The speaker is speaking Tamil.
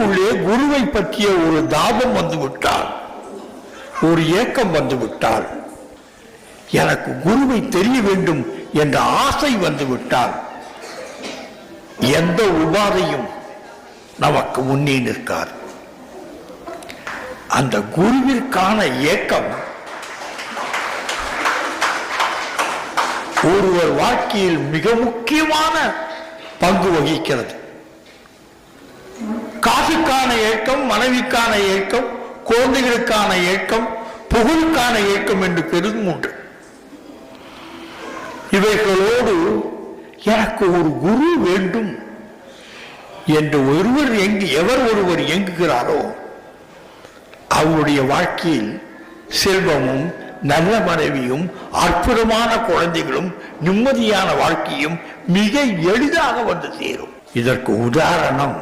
உள்ளுக்குள்ளே குருவை பற்றிய ஒரு தாபம் வந்து ஒரு ஏக்கம் வந்து எனக்கு குருவை தெரிய வேண்டும் என்ற ஆசை வந்து விட்டால் எந்த உபாதையும் நமக்கு முன்னே நிற்காது. அந்த குருவிற்கான ஏக்கம் ஒருவர் வாழ்க்கையில் மிக முக்கியமான பங்கு வகிக்கிறது. காசுக்கான ஏக்கம் மனைவிக்கான ஏக்கம் குழந்தைகளுக்கான ஏக்கம் புகழுக்கான ஏக்கம் என்று பெரிதும் உண்டு இவைகளோடு எனக்கு ஒரு குரு வேண்டும் என்று ஒருவர் எங்கு எவர் ஒருவர் இயங்குகிறாரோ அவருடைய வாழ்க்கையில் செல்வமும் நல்ல மனைவியும் அற்புதமான குழந்தைகளும் நிம்மதியான வாழ்க்கையும் மிக எளிதாக வந்து சேரும். இதற்கு உதாரணம்